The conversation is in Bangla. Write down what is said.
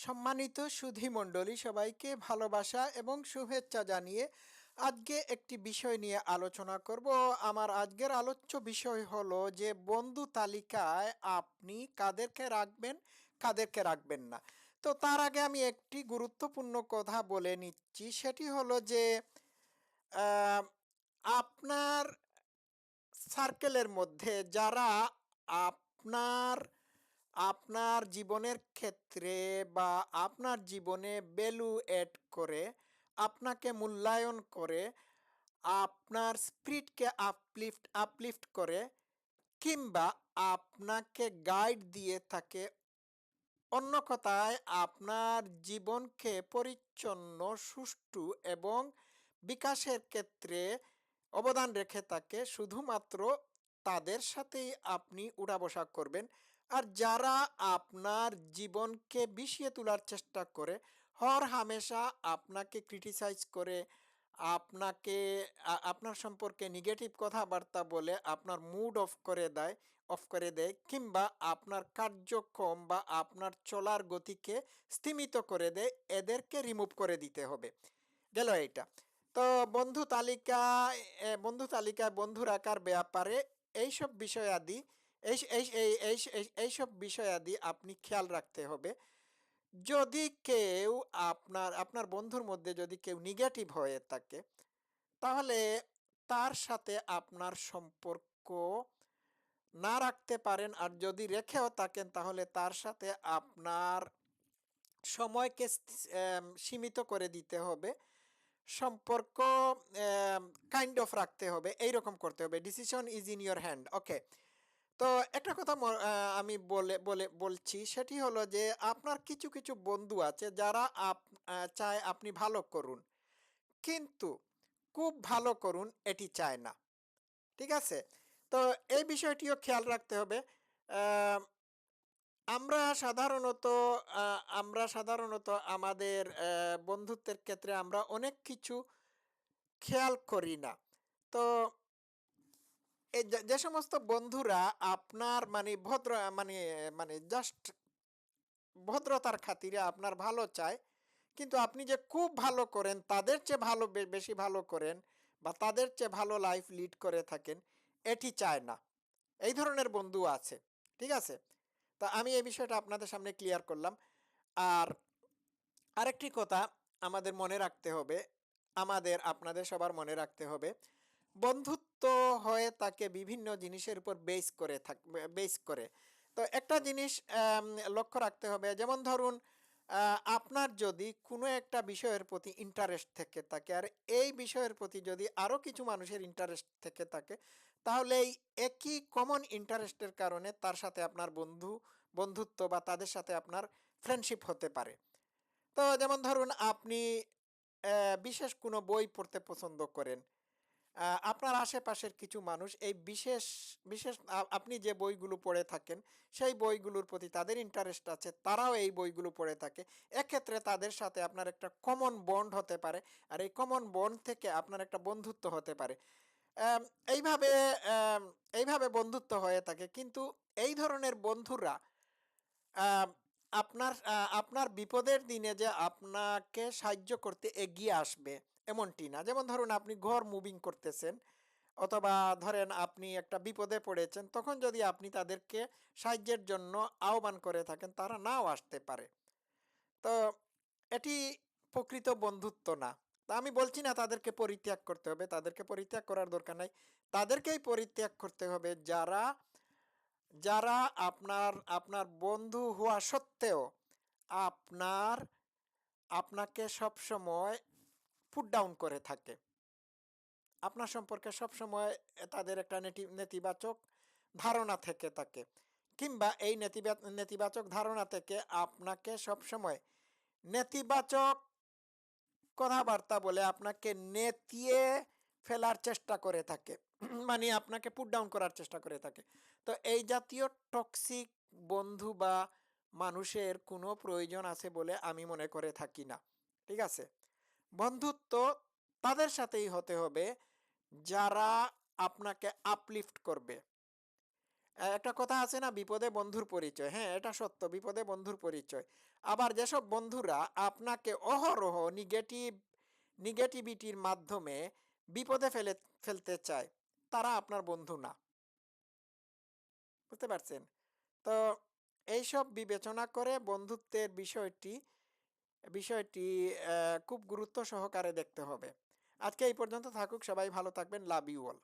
সম্মানিত সুধী মণ্ডলী সবাইকে ভালোবাসা এবং শুভেচ্ছা জানিয়ে আজকে একটি বিষয় নিয়ে আলোচনা করব। আমার আজকের আলোচ্য বিষয় হলো যে বন্ধু তালিকায় আপনি কাদেরকে রাখবেন কাদেরকে রাখবেন না। তো তার আগে আমি একটি গুরুত্বপূর্ণ কথা বলে নিচ্ছি। সেটি হলো যে আপনার সার্কেলের মধ্যে যারা আপনার আপনার জীবনের ক্ষেত্রে বা আপনার জীবনে ভ্যালু এড করে, আপনাকে মূল্যায়ন করে, আপনার স্পিরিটকে আপলিফট আপলিফট করে কিংবা আপনাকে গাইড দিয়ে থাকে, অন্য কথায় আপনার জীবনকে পরিচ্ছন্ন, সুষ্ঠু এবং বিকাশের ক্ষেত্রে অবদান রেখে থাকে, শুধুমাত্র তাদের সাথেই আপনি উঠা বসা করবেন। আর যারা আপনার জীবনকে বিষিয়ে তোলার চেষ্টা করে, হর হামেশা আপনাকে ক্রিটিসাইজ করে, আপনাকে আপনার সম্পর্কে নেগেটিভ কথাবার্তা বলে আপনার মুড অফ করে দেয় অফ করে দেয়, কিংবা আপনার কার্যক্রম বা আপনার চলার গতিকে স্থিমিত করে দেয়, এদেরকে রিমুভ করে দিতে হবে। গেল এটা তো বন্ধু তালিকা বন্ধু তালিকায় বন্ধু রাখার ব্যাপারে এইসব বিষয়াদি এই এই এই, এই- এই- এইসব বিষয়াদি আপনি খেয়াল রাখতে হবে। যদি কেউ আপনার আপনার বন্ধুর মধ্যে যদি কেউ নেগেটিভ হয়ে থাকে, তাহলে তার সাথে আপনার সম্পর্ক না রাখতে পারেন। আর যদি রেখেও থাকেন, তাহলে তার সাথে আপনার সময়কে সীমিত করে দিতে হবে। সম্পর্ক কাইন্ড অফ রাখতে হবে। এইরকম করতে হবে। Decision is in your hand okay তো একটা কথা আমি বলে বলে, বলছি, সেটি হলো যে আপনার কিছু কিছু বন্ধু আছে যারা আপ চায় আপনি ভালো করুন। কিন্তু খুব ভালো করুন, এটি চায় না। ঠিক আছে? তো এই বিষয়টিও খেয়াল রাখতে হবে। আমরা সাধারণত আমরা সাধারণত আমাদের বন্ধুত্বের ক্ষেত্রে আমরা অনেক কিছু খেয়াল করি না। তো এই যে সমস্ত বন্ধুরা আপনার মানে ভদ্র মানে মানে জাস্ট ভদ্রতার খাতিরে আপনার ভালো চায়, কিন্তু আপনি যে খুব ভালো করেন, তাদের চেয়ে ভালো বেশি ভালো করেন বা তাদের চেয়ে ভালো লাইফ লিড করে থাকেন, এটি চায় না। এই ধরনের বন্ধু আছে, ঠিক আছে? তো আমি এই বিষয়টা আপনাদের সামনে ক্লিয়ার করলাম। আর আরেকটি কথা আমাদের মনে রাখতে হবে, আমাদের, আপনাদের সবার মনে রাখতে হবে বন্ধুত্ব হয়ে তাকে বিভিন্ন জিনিসের উপর বেস করে থাক বেস করে। তো একটা জিনিস লক্ষ্য রাখতে হবে, যেমন ধরুন আপনার যদি কোনো একটা বিষয়ের প্রতি ইন্টারেস্ট থেকে থাকে, আর এই বিষয়ের প্রতি যদি আরও কিছু মানুষের ইন্টারেস্ট থেকে থাকে, তাহলে এই একই কমন ইন্টারেস্টের কারণে তার সাথে আপনার বন্ধু, বন্ধুত্ব বা তাদের সাথে আপনার ফ্রেন্ডশিপ হতে পারে। তো যেমন ধরুন, আপনি বিশেষ কোনো বই পড়তে পছন্দ করেন আপনার আশেপাশের কিছু মানুষ এই বিশেষ বিশেষ আপনি যে বইগুলো পড়ে থাকেন, সেই বইগুলোর প্রতি তাদের ইন্টারেস্ট আছে, তারাও এই বইগুলো পড়ে থাকে। এক্ষেত্রে তাদের সাথে আপনার একটা কমন বন্ড হতে পারে, আর এই কমন বন্ড থেকে আপনার একটা বন্ধুত্ব হতে পারে। এইভাবে এইভাবে বন্ধুত্ব হয়ে থাকে, কিন্তু এই ধরনের বন্ধুরা আপনার আপনার বিপদের দিনে যে আপনাকে সাহায্য করতে এগিয়ে আসবে এমনটি না। যেমন ধরুন আপনি ঘর মুভিং করতেছেন অথবা ধরেন আপনি একটা বিপদে পড়েছেন, তখন যদি আপনি তাদেরকে সাহায্যের জন্য আহ্বান করে থাকেন, তারা নাও আসতে পারে। তো এটি প্রকৃত বন্ধুত্ব না। তা আমি বলছি না তাদেরকে পরিত্যাগ করতে হবে, তাদেরকে পরিত্যাগ করার দরকার নাই। তাদেরকেই পরিত্যাগ করতে হবে যারা যারা আপনার আপনার বন্ধু হওয়া সত্ত্বেও আপনার, আপনাকে সবসময় পুট ডাউন করে থাকে। আপনার সম্পর্কে সবসময় তাদের একটা নেতি, নেতিবাচক ধারণা থেকে থাকে। কিংবা এই নেতিবাচক ধারণা থেকে আপনাকে সবসময় নেতিবাচক কথাবার্তা বলে আপনাকে নেতিয়ে ফেলার চেষ্টা করে থাকে। মানে আপনাকে পুট ডাউন করার চেষ্টা করে থাকে। তো এই জাতীয় টক্সিক বন্ধু বা মানুষের কোনো প্রয়োজন আছে বলে আমি মনে করে থাকি না। ঠিক আছে? বন্ধুত্ব তাদের সাথেই হতে হবে যারা আপনাকে আপলিফট করবে একটা কথা আছে না বিপদে বন্ধুর পরিচয়। হ্যাঁ, এটা সত্য বিপদে বন্ধুর পরিচয়। আবার যেসব বন্ধুরা আপনাকে অহরহ নেগেটিভ নেগেটিভিটির মাধ্যমে বিপদে ফেলে ফেলতে চায়, তারা আপনার বন্ধু না। বুঝতে পারছেন? তো এইসব বিবেচনা করে বন্ধুত্বের বিষয়টি বিষয়টি খুব গুরুত্ব সহকারে দেখতে হবে। আজকে এই পর্যন্ত থাকুক। সবাই ভালো থাকবেন। Love you all.